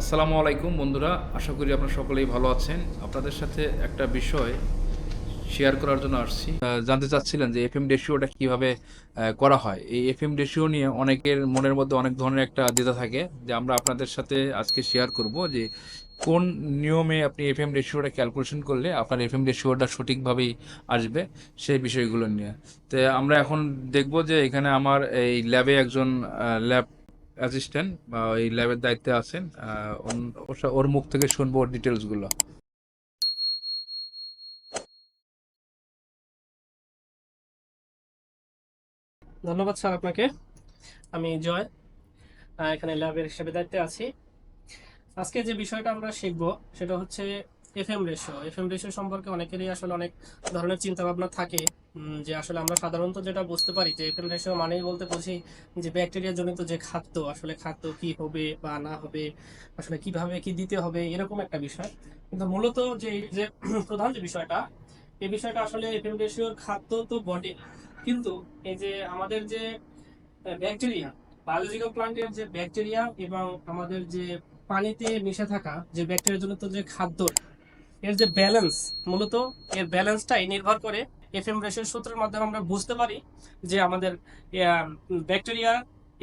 আসসালামু আলাইকুম বন্ধুরা, আশা করি আপনারা সকলেই ভালো আছেন। আপনাদের সাথে একটা বিষয় শেয়ার করার জন্য আসছি। জানতে চাচ্ছিলেন যে এফএম রেশিওটা কীভাবে করা হয়? এই এফএম রেশিও নিয়ে অনেকের মনের মধ্যে অনেক ধরনের একটা দ্বিধা থাকে যে আমরা আপনাদের সাথে আজকে শেয়ার করব যে কোন নিয়মে আপনি এফএম রেশিওটা ক্যালকুলেশন করলে আপনার এফএম রেশিওটা সঠিকভাবেই আসবে সেই বিষয়গুলো নিয়ে। তো আমরা এখন দেখব যে এখানে আমার এই ল্যাবে একজন ল্যাব অ্যাসিস্ট্যান্ট বা এই ল্যাবের দায়িত্বে আছেন ওর মুখ থেকে শুনব ওর ডিটেলসগুলো ধন্যবাদ স্যার আপনাকে। আমি জয় এখানে ল্যাবের হিসেবে দায়িত্বে আছি। আজকে যে বিষয়টা আমরা শিখব, সেটা হচ্ছে এফএম রেশিও এফএম রেশিও সম্পর্কে অনেকেরই আসলে অনেক ধরনের চিন্তা ভাবনা থাকে। যে আসলে আমরা সাধারণত যেটা বুঝতে পারি যে এফএম মানেই বলতে বুঝি যে ব্যাকটেরিয়া জনিত যে খাদ্য, আসলে খাদ্য কি হবে বা না হবে, আসলে কীভাবে কি দিতে হবে, এরকম একটা বিষয়। কিন্তু মূলত যে যে প্রধান যে বিষয়টা, এই বিষয়টা আসলে এফএম খাদ্য তো বটে। কিন্তু এই যে আমাদের যে ব্যাকটেরিয়া বায়োলজিক্যাল প্লান্টের যে ব্যাকটেরিয়া এবং আমাদের যে পানিতে মিশে থাকা যে ব্যাকটেরিয়া জনিত যে খাদ্য, এর যে ব্যালেন্স মূলত এর ব্যালেন্সটাই নির্ভর করে এফএম রেশিও সূত্রের মাধ্যমে আমরা বুঝতে পারি যে আমাদের ব্যাকটেরিয়া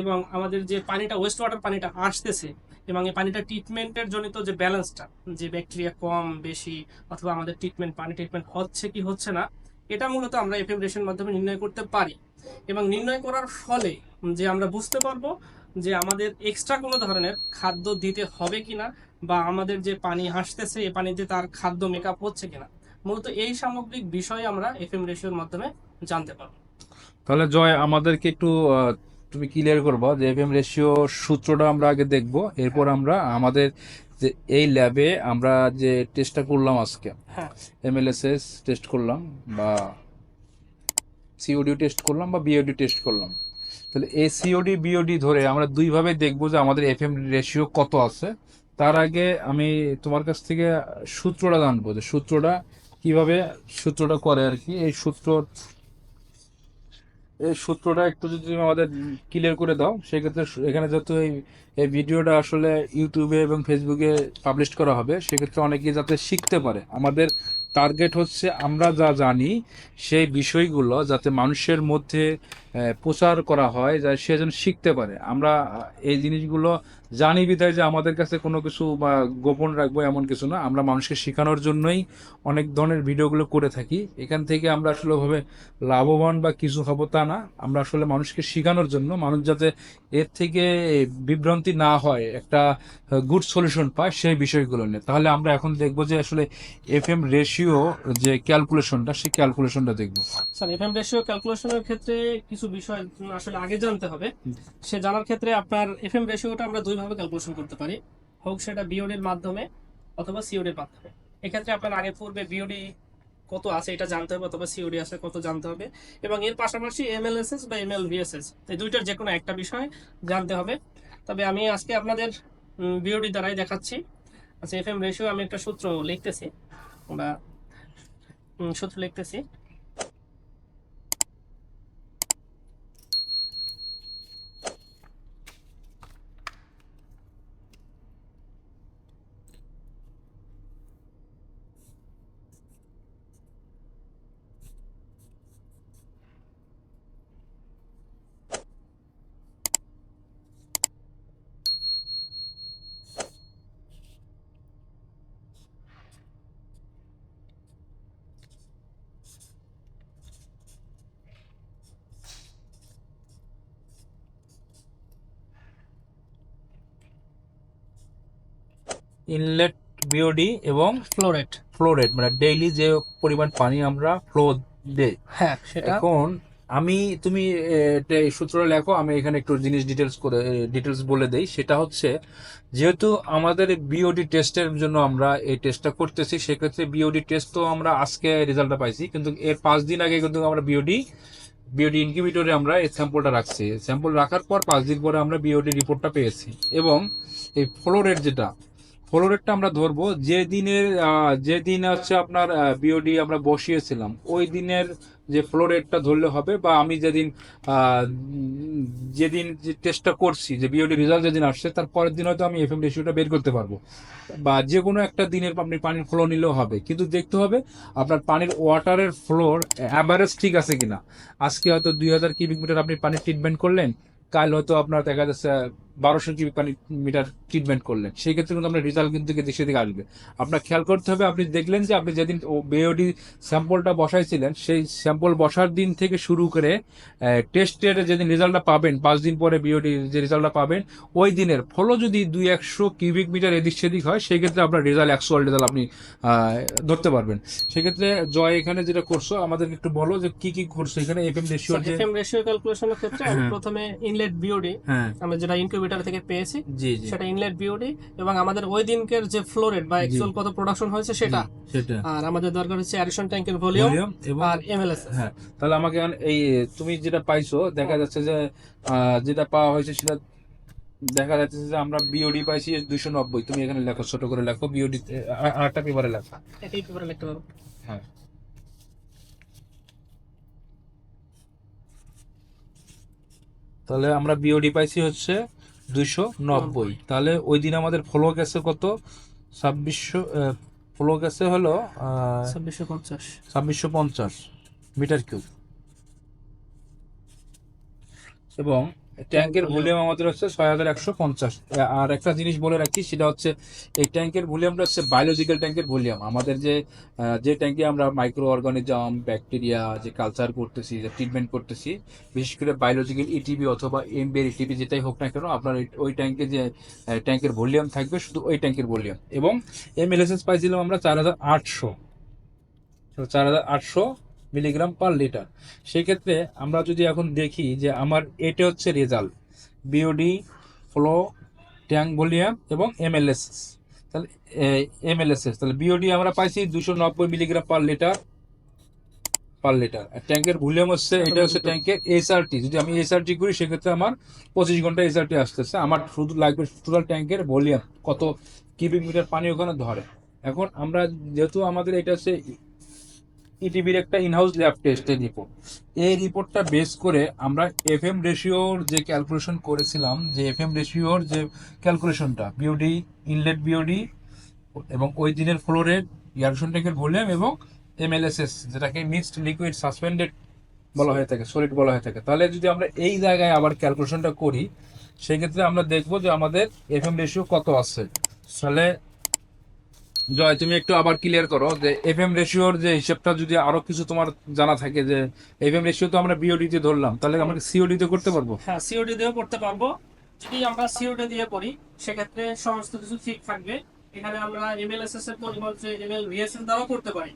এবং আমাদের যে পানিটা ওয়েস্ট ওয়াটার পানিটা আসতেছে এবং এই পানিটা ট্রিটমেন্টের জনিত যে ব্যালেন্সটা যে ব্যাকটেরিয়া কম, বেশি, অথবা আমাদের ট্রিটমেন্ট পানি ট্রিটমেন্ট হচ্ছে কি হচ্ছে না, এটা মূলত আমরা এফএম রেশিওর মাধ্যমে নির্ণয় করতে পারি। এবং নির্ণয় করার ফলে যে আমরা বুঝতে পারব যে আমাদের এক্সট্রা কোনো ধরনের খাদ্য দিতে হবে কিনা বা আমাদের যে পানি আসতেছে এ পানিতে তার খাদ্য মেকআপ হচ্ছে কিনা। মূলত এই সামগ্রিক বিষয় আমরা এফএম রেশিওর মাধ্যমে জানতে পারব। তাহলে জয় আমাদেরকে একটু তুমি ক্লিয়ার করব যে এফএম রেশিও সূত্রটা আমরা আগে দেখব। এরপর আমরা আমাদের যে এই ল্যাবে আমরা যে টেস্টটা করলাম আজকে হ্যাঁ। এমএলএসএস টেস্ট করলাম বা সিওডি টেস্ট করলাম বা বিওডি টেস্ট করলাম। তাহলে এই সিওডি বিওডি ধরে আমরা দুইভাবে দেখব যে আমাদের এফএম রেশিও কত আছে। তার আগে আমি তোমার কাছ থেকে সূত্রটা জানব যে সূত্রটা কীভাবে সূত্রটা করে আর কি? এই সূত্র, এই সূত্রটা একটু যদি তুমি আমাদের ক্লিয়ার করে দাও, সেক্ষেত্রে এখানে যেহেতু এই এই ভিডিওটা আসলে ইউটিউবে এবং ফেসবুকে পাবলিশ করা হবে, সেক্ষেত্রে অনেকে যাতে শিখতে পারে। আমাদের টার্গেট হচ্ছে আমরা যা জানি, সেই বিষয়গুলো যাতে মানুষের মধ্যে প্রচার করা হয়, যা সে যেন শিখতে পারে। আমরা এই জিনিসগুলো জানি বিধায় যে আমাদের কাছে কোনো কিছু বা গোপন রাখব এমন কিছু না। আমরা মানুষকে শেখানোর জন্যই অনেক ধরনের ভিডিওগুলো করে থাকি। এখান থেকে আমরা আসলে ওভাবে লাভবান বা কিছু হব তা না। আমরা আসলে মানুষকে শেখানোর জন্য মানুষ যাতে এর থেকে বিভ্রান্তি না হয় একটা গুড সলিউশন পায় সেই বিষয়গুলো নিয়ে। তাহলে আমরা এখন দেখব যে আসলে এফ এম রেশিও যে ক্যালকুলেশনটা সেই ক্যালকুলেশনটা দেখব। স্যার এফএম রেশিও ক্যালকুলেশনের ক্ষেত্রে কিছু বিষয় আসলে আগে জানতে হবে। সে জানার ক্ষেত্রে আপনার এফএম রেশিওটা আমরা দুইভাবে ক্যালকুলেশন করতে পারি। হোক সেটা বিওডির মাধ্যমে অথবা সিওডির মাধ্যমে। এক্ষেত্রে আপনার আগে পূর্বে বিওডি কত আছে এটা জানতে হবে অথবা সিওডি আছে কত জানতে হবে। এবং এর পাশাপাশি এমএলএসএস বা এমএল ভিএসএস এই দুইটার যে কোনো একটা বিষয় জানতে হবে। তবে আমি আজকে আপনাদের বিওডি দ্বারাই দেখাচ্ছি। আচ্ছা এফএম রেশিও আমি একটা সূত্র লিখতেছি। আমরা সূত্র লিখতেছি। ইনলেট বিওডি এবং ফ্লোরেট। ফ্লো রেট মানে ডেইলি যে পরিমাণ পানি আমরা ফ্লো দেই। হ্যাঁ সেটা এখন আমি তুমি এ, এটা এই সূত্রটা লেখো আমি এখানে একটু জিনিস ডিটেলস করে ডিটেলস বলে দেই। সেটা হচ্ছে যেহেতু আমাদের বিওডি টেস্টের জন্য আমরা এই টেস্টটা করতেছি সেক্ষেত্রে বিওডি টেস্ট তো আমরা আজকে রেজাল্টটা পাইছি কিন্তু এর পাঁচ দিন আগে কিন্তু আমরা বিওডি বিওডি ইনকিউবেটরে আমরা এই স্যাম্পলটা রাখছি। স্যাম্পল রাখার পর পাঁচ দিন পরে আমরা বিওডি রিপোর্টটা পেয়েছি। এবং এই ফ্লো রেট যেটা ফ্লো রেটটা আমরা ধরবো। যে দিনের যে দিন হচ্ছে আপনার বিওডি আমরা বসিয়েছিলাম, ওই দিনের যে ফ্লো রেটটা ধরলে হবে বা আমি যেদিন যেদিন যে টেস্টটা করছি, যে বিওডি রেজাল্ট যেদিন আসছে, তার পরের দিন হয়তো আমি এফএম রেশিওটা বের করতে পারব। বা যে কোনো একটা দিনের আপনি পানির ফ্লো নিলেও হবে। কিন্তু দেখতে হবে, আপনার পানির ওয়াটারের ফ্লোর অ্যাভারেজ ঠিক আছে কিনা। আজকে হয়তো দুই হাজার কিউবিক মিটার আপনি পানির ট্রিটমেন্ট করলেন, কাল হয়তো আপনার দেখা যাচ্ছে বারোশো কিউবিক পানি মিটার ট্রিটমেন্ট করলেন। সেই ক্ষেত্রে কিন্তু আপনার রেজাল্ট কিন্তু এদিক সেদিকে আসবে। আপনার খেয়াল করতে হবে আপনি দেখলেন যে আপনি যেদিন বেওডি স্যাম্পলটা বসাইছিলেন সেই স্যাম্পল বসার দিন থেকে শুরু করে টেস্টের যেদিন রেজাল্টটা পাবেন পাঁচ দিন পরে বিওডি যে রেজাল্টটা পাবেন ওই দিনের ফলো যদি দুই একশো কিউবিক মিটার এদিক সেদিক হয় সেই ক্ষেত্রে আপনার রেজাল্ট অ্যাকচুয়াল রেজাল্ট আপনি আহ, ধরতে পারবেন। সেক্ষেত্রে জয় এখানে যেটা করছ আমাদের একটু বলো যে কি কি করছ এখানে এফএম রেশিও যে এফএম রেশিও ক্যালকুলেশনের ক্ষেত্রে হ্যাঁ। প্রথমে ইনলেট বিওডি আমরা যেটা ইনকিউবেটর থেকে পেয়েছি। সেটা ইনলেট বিওডি এবং আমাদের ওই দিনকের যে ফ্লো রেট বা অ্যাকচুয়াল কত প্রোডাকশন হয়েছে সেটা। সেটা। আর আমাদের দরকার হচ্ছে অ্যাডিশন ট্যাঙ্কের ভলিউম আর এমএলএস হ্যাঁ তাহলে আমাকে এই তুমি যেটা পাইছো দেখা যাচ্ছে যে যেটা পাওয়া হয়েছে সেটা দেখা যাচ্ছে যে আমরা বিওডি পাইছি দুইশো নব্বই। তুমি এখানে লেখো ছোট করে লেখো বিওডি আরেকটা পেপারে লেখো। এটাই পেপারে লিখতে পারো। হ্যাঁ। তাহলে আমরা বিওডি পাইছি হচ্ছে দুইশো নব্বই। তাহলে ওই দিন আমাদের ফলো গেছে কত? ছাব্বিশশো ফলো গেছে হলো ছাব্বিশশো পঞ্চাশ। ছাব্বিশশো পঞ্চাশ মিটার কিউব। এবং ট্যাঙ্কের ভলিউম আমাদের হচ্ছে ছয় হাজার একশো পঞ্চাশ। আর একটা জিনিস বলে রাখি সেটা হচ্ছে এই ট্যাঙ্কের ভলিউমটা হচ্ছে বায়োলজিক্যাল ট্যাঙ্কের ভলিউম আমাদের যে যে ট্যাঙ্কে আমরা মাইক্রো অর্গানিজম ব্যাকটেরিয়া যে কালচার করতেছি যে ট্রিটমেন্ট করতেছি বিশেষ করে বায়োলজিক্যাল ইটিবি অথবা এমবিএর ইটিবি যেটাই হোক না কেন আপনার ওই- ওই ট্যাঙ্কে যে ট্যাঙ্কের ভলিউম থাকবে শুধু ওই ট্যাঙ্কের ভলিউম এবং এম এমএলএসএস পাইছিলাম আমরা চার হাজার আটশো। চার হাজার আটশো মিলিগ্রাম পার লিটার। সেক্ষেত্রে আমরা যদি এখন দেখি যে আমার এটা হচ্ছে result. BOD flow, tank volume এবং এমএলএসএস তাহলে এমএলএসএস তাহলে বিওডি আমরা পাইছি দুশো নব্বই milligram per litre per litre. আর ট্যাঙ্কের ভলিউম হচ্ছে, এটা হচ্ছে ট্যাঙ্কের এসআরটি যদি আমি এসআরটি করি, সেক্ষেত্রে আমার পঁচিশ ঘণ্টা এসআরটি আসতেছে। আমার শুধু লাগবে টোটাল ট্যাঙ্কের ভলিউম, কত কিউবিক মিটার পানি ওখানে ধরে। এখন আমরা যেহেতু আমাদের এটা হচ্ছে ইটিভির একটা ইনহাউস ল্যাব টেস্টের রিপোর্ট এই রিপোর্টটা বেস করে আমরা এফ এম রেশিওর যে ক্যালকুলেশন করেছিলাম, যে এফ এম রেশিওর যে ক্যালকুলেশনটা বিওডি ইনলেট বিওডি এবং ওই দিনের ফ্লোরের ইয়ারশন ট্যাঙ্কের ভলিউম এবং এমএলএসএস যেটাকে মিক্সড লিকুইড সাসপেন্ডেড বলা হয়ে থাকে সলিড বলা হয়ে থাকে। তাহলে যদি আমরা এই জায়গায় আবার ক্যালকুলেশনটা করি, সেক্ষেত্রে আমরা দেখব যে আমাদের এফএম রেশিও কত আছে। তাহলে জয় তুমি একটু আবার ক্লিয়ার করো যে এফএম রেশিওর যে হিসাবটা যদি আরও কিছু তোমার জানা থাকে যে এফ এম রেশিও তো আমরা বিওডি তে ধরলাম তাহলে আমরা সিওডি তে করতে পারব? হ্যাঁ সিওডি দিয়েও করতে পারব। যদি আমরা সিওডি দিয়ে করি সেক্ষেত্রে সমস্ত কিছু ঠিক থাকবে। এখানে আমরা এমএলএসএস এর পরিবর্তে এমএল ভিএসএস দ্বারাও করতে পারি।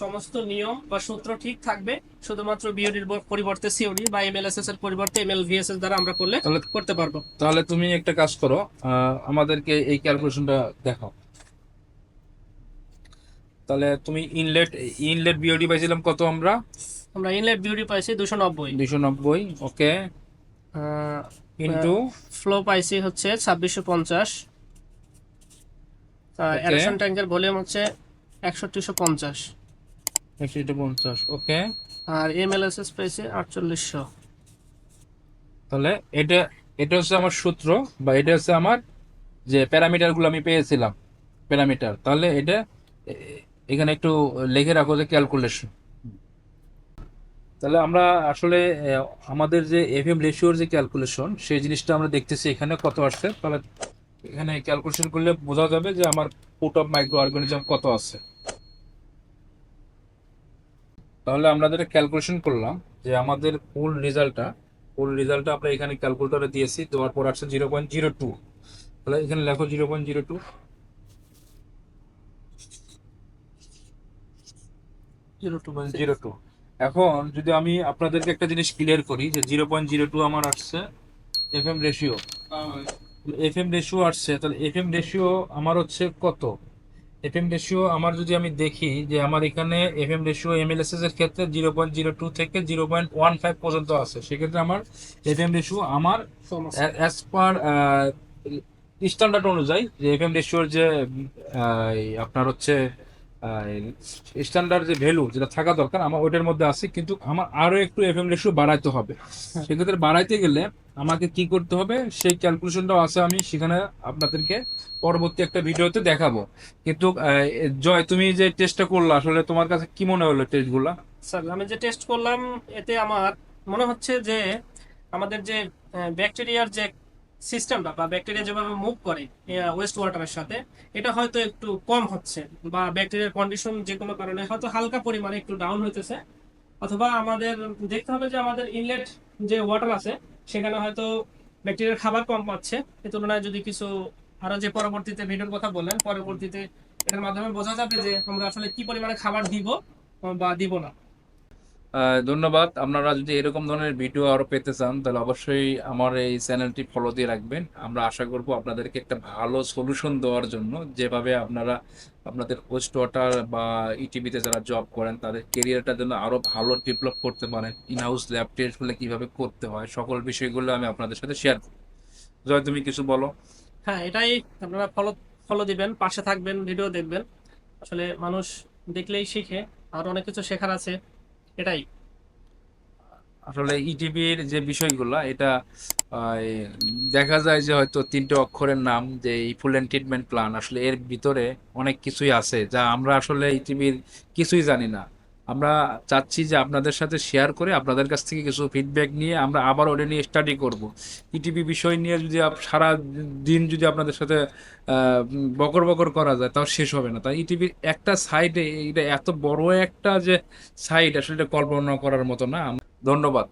সমস্ত নিয়ম বা সূত্র ঠিক থাকবে শুধুমাত্র বিওডির পরিবর্তে সিওডি বা এমএলএসএস এর পরিবর্তে এমএল ভিএসএস দ্বারা আমরা করলে করতে পারব। তাহলে তুমি একটা কাজ করো আমাদেরকে এই ক্যালকুলেশনটা দেখাও। তাহলে তুমি ইনলেট ইনলেট বিওডি পাইছিলাম কত আমরা? আমরা ইনলেট বিওডি পাইছি দুশো নব্বই। দুইশো নব্বই ওকে। ইন্টু ফ্লো পাইছি হচ্ছে ছাব্বিশশো পঞ্চাশ। অ্যাডিশন ট্যাঙ্কের ভলিউম হচ্ছে একষট্টিশো পঞ্চাশ। একশো পঞ্চাশ ওকে। আর এমএলএসএস পাইছি আটচল্লিশশো। তাহলে এটা এটা হচ্ছে আমার সূত্র বা এটা হচ্ছে আমার যে প্যারামিটারগুলো আমি পেয়েছিলাম প্যারামিটার। তাহলে এটা এখানে একটু লিখে রাখো যে ক্যালকুলেশন তাহলে আমরা আসলে আমাদের যে এফ এম রেশিওর যে ক্যালকুলেশন সেই জিনিসটা আমরা দেখতেছি এখানে কত আসছে। তাহলে এখানে ক্যালকুলেশন করলে বোঝা যাবে যে আমার পুট অফ মাইক্রো অর্গানিজম কত আছে। তাহলে আমরা যেটা ক্যালকুলেশন করলাম, যে আমাদের ফুল রেজাল্টটা ফুল রেজাল্টটা আমরা এখানে ক্যালকুলেটরে দিয়েছি, দেওয়ার পর আসছে জিরো পয়েন্ট জিরো টু তাহলে এখানে লেখো zero point zero two zero two এখন যদি আমি আপনাদেরকে একটা জিনিস ক্লিয়ার করি যে জিরো পয়েন্ট জিরো টু আমার আসছে F M ratio F M ratio আসছে তাহলে এফ এম রেশিও আমার হচ্ছে কত? এফ এম রেশিও আমার যদি আমি দেখি যে আমার এখানে F M ratio M L S S এর ক্ষেত্রে জিরো পয়েন্ট জিরো টু থেকে জিরো পয়েন্ট ওয়ান ফাইভ পর্যন্ত আছে সেক্ষেত্রে আমার এফ এম রেশিও আমার অ্যাজ পার স্ট্যান্ডার্ড অনুযায়ী যে এফ এম রেশিওর যে আপনার হচ্ছে স্ট্যান্ডার্ড যে ভ্যালু যেটা থাকা দরকার আমার ওইটার মধ্যে আছে কিন্তু আমার আরও একটু এফ এম রেশিও বাড়াইতে হবে। সেক্ষেত্রে বাড়াইতে গেলে আমাকে কি করতে হবে? সেই ক্যালকুলেশনটাও আছে আমি সেখানে আপনাদেরকে পরবর্তী একটা ভিডিওতে দেখাবো। কিন্তু জয় তুমি যে টেস্টটা করলা আসলে তোমার কাছে কি মনে হলো টেস্টগুলা স্যার আমি যে টেস্ট করলাম এতে আমার মনে হচ্ছে যে আমাদের যে ব্যাকটেরিয়ার যে সিস্টেমটা বা ব্যাকটেরিয়া যেভাবে মুভ করে ওয়েস্ট ওয়াটারের সাথে, এটা হয়তো একটু কম হচ্ছে বা ব্যাকটেরিয়ার কন্ডিশন যে কোনো কারণে হয়তো হালকা পরিমাণে একটু ডাউন হইতেছে। অথবা আমাদের দেখতে হবে যে আমাদের ইনলেট যে ওয়াটার আছে, সেখানে হয়তো ব্যাকটেরিয়ার খাবার কম পাচ্ছে। এ তুলনায় যদি কিছু আরও যে পরবর্তীতে ভিডিওর কথা বললেন, পরবর্তীতে এটার মাধ্যমে বোঝা যাবে যে আমরা আসলে কি পরিমাণে খাবার দিব বা দিব না। ধন্যবাদ। আপনারা যদি এরকম ধরনের ভিডিও আরও পেতে চান, তাহলে অবশ্যই আমার এই চ্যানেলটি ফলো দিয়ে রাখবেন। আমরা আশা করব আপনাদেরকে একটা ভালো সলিউশন দেওয়ার জন্য। যেভাবে আপনারা আপনাদের পোস্ট ওয়াটার বা ইটিভিতে যারা জব করেন, তাদের কেরিয়ারটা যেন আরও ভালো ডেভেলপ করতে পারেন। ইনহাউস ল্যাব টেস্টগুলো কীভাবে করতে হয়, সকল বিষয়গুলো আমি আপনাদের সাথে শেয়ার করব। জয়, তুমি কিছু বলো? হ্যাঁ এটাই আপনারা ফলো ফলো দিবেন, পাশে থাকবেন ভিডিও দেখবেন। আসলে মানুষ দেখলেই শিখে, আর অনেক কিছু শেখার আছে। এটাই। আসলে ইটিভির যে বিষয়গুলো, এটা দেখা যায় যে হয়তো তিনটে অক্ষরের নাম, যে ইফুলেন্ট ট্রিটমেন্ট প্ল্যান আসলে এর ভিতরে অনেক কিছুই আছে, যা আমরা আসলে ইটিভির কিছুই জানি না। আমরা চাচ্ছি যে আপনাদের সাথে শেয়ার করে আপনাদের কাছ থেকে কিছু ফিডব্যাক নিয়ে আমরা আবার ওটা নিয়ে স্টাডি করব। ইটিভি বিষয় নিয়ে যদি সারা দিন যদি আপনাদের সাথে বকর বকর করা যায়, তাও শেষ হবে না। তাই ইটিভির একটা সাইডে এটা এত বড় একটা যে সাইড আসলে এটা কল্পনা করার মতো না। ধন্যবাদ।